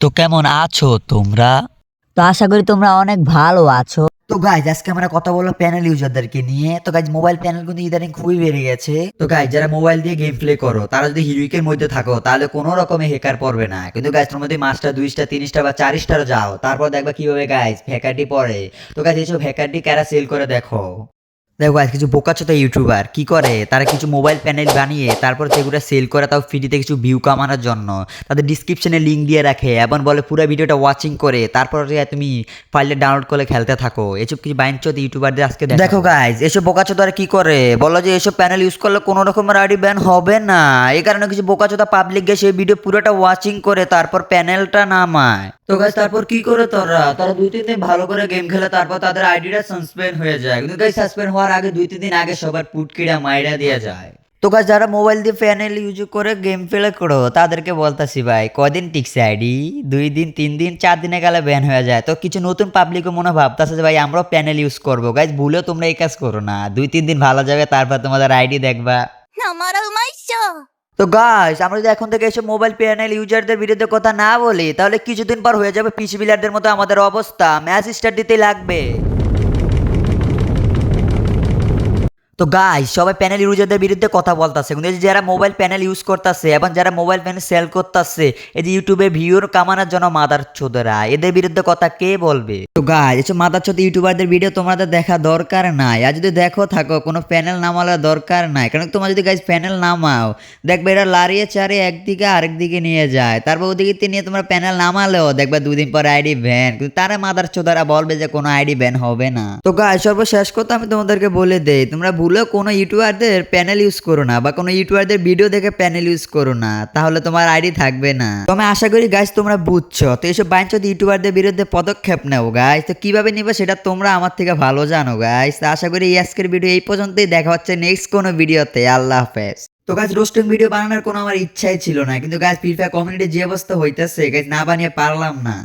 তো কেমন আছো তোমরা? তো আশা করি তোমরা অনেক ভালো আছো। তো গাইজ আজকে আমরা কথা বলব প্যানেল ইউজারদেরকে নিয়ে। তো গাইজ মোবাইল প্যানেল কিন্তু ইদানিং খুবই বেড়ে গেছে। তো গাইজ যারা মোবাইল দিয়ে গেম প্লে করো তারা যদি হিরুইকের মধ্যে থাকো তাহলে কোনো রকমে হেকার পড়বে না। কিন্তু গাইজ তোমার মধ্যে মাসটা দুইটা তিনটা বা চার যাও তারপর দেখবা কীভাবে গাইজ হ্যাকারটি পড়ে। তো গাইজ এইসব হ্যাকারটি কারা সেল করে দেখো? দেখো গাইজ কিছু বোকাচোতা ইউটিউবার, কি করে? তারা কিছু মোবাইল প্যানেল বানিয়ে তারপর সেগুলো সেল করে তাও ফ্রিতে কিছু ভিউ কামানোর জন্য। তাদের ডিসক্রিপশনে লিঙ্ক দিয়ে রাখে এবং বলে পুরো ভিডিওটা ওয়াচিং করে, তারপর তুমি ফাইলটা ডাউনলোড করে খেলতে থাকো। এসব কিছু বাইনচোদ ইউটিউবারদের আজকে দেখো গাইজ এসব বোকাচোদারা কি করে? বলো যে এসব প্যানেল ইউজ করলে কোনো রকমের আইডি ব্যান হবে না। এই কারণে কিছু বোকাচোদা পাবলিক গিয়ে সেই ভিডিও পুরোটা ওয়াচিং করে, তারপর প্যানেলটা নামায়। তো গাইজ তারপর কি করে তোরা? তারা দুই তিন দিন ভালো করে গেম খেলে তারপর তাদের আইডিটা সাসপেন্ড হয়ে যায়। কিন্তু সাসপেন্ড হওয়ার যাওয়ার আগে দুই তিন দিন আগে সবার পুটকিরা মাইরা দিয়ে যায়। তো কাজ যারা মোবাইল দিয়ে ফ্যানেল ইউজ করে গেম প্লে করো তাদেরকে বলতাছি ভাই কদিন টিকছে আইডি দুই দিন তিন দিন চার দিনে গেলে ব্যান হয়ে যায়। তো কিছু নতুন পাবলিকও মনে ভাবতেছে যে ভাই আমরাও প্যানেল ইউজ করব। গাইজ ভুলেও তোমরা এই কাজ করো না। দুই তিন দিন ভালো যাবে তারপর তোমাদের আইডি দেখবা। তো গাইস আমরা যদি এখন থেকে এসব মোবাইল প্যানেল ইউজারদের বিরুদ্ধে কথা না বলি তাহলে কিছুদিন পর হয়ে যাবে পিচ বিলারদের মতো আমাদের অবস্থা। ম্যাচ স্টার দিতে লাগবে। তো গাইস সবাই প্যানেল ইউজারদের বিরুদ্ধে কথা বলতেছে। কিন্তু এই যারা মোবাইল প্যানেল ইউজ করতেছে এবং যারা মোবাইল প্যানেল সেল করতেছে, এই যে ইউটিউবে ভিউর কামানোর জন্য মাদার চোদরা, এদের বিরুদ্ধে কথা কে বলবে? তো গাইস এসব মাদার চোদ ইউটিউবারদের ভিডিও তোমাদের দেখা দরকার নাই। আর যদি দেখো, থাকো, কোনো প্যানেল নামানোর দরকার নাই। কারণ তোমার যদি গাইস প্যানেল নামাও, দেখবে এরা লারিয়ে চারে একদিকে আরেক দিকে নিয়ে যায়। তারপর ওদিকে নিয়ে তোমরা প্যানেল নামালেও, দেখবে দুদিন পর আইডি ব্যান কিন্তু তারা মাদার চোদারা বলবে যে কোনো আইডি ব্যান হবে না। তো গাইস সর্বশেষ কথা আমি তোমাদেরকে বলে দেই, তোমরা ভুলেও কোনো ইউটিউবারদের প্যানেল ইউজ করো না বা কোনো ইউটিউবারদের ভিডিও দেখে প্যানেল ইউজ করো না, তাহলে তোমার আইডি থাকবে না। তো আমি আশা করি গাইস তোমরা বুঝছ। তো এইসব বাইঞ্চদ ইউটিউবারদের বিরুদ্ধে পদক্ষেপ নেও গাইস তো কীভাবে নিবে সেটা তোমরা আমার থেকে ভালো জানো গাইস তো আশা করি আজকের ভিডিও এই পর্যন্তই। দেখা হচ্ছে নেক্সট কোনো ভিডিওতে আল্লাহ হাফেজ। তো গাছ রোস্টিং ভিডিও বানানোর কোনো আমার ইচ্ছাই ছিল না। কিন্তু গাছ ফ্রি ফায়ার কমিউনিটি যে অবস্থা হইতেছে গাছ না বানিয়ে পারলাম না।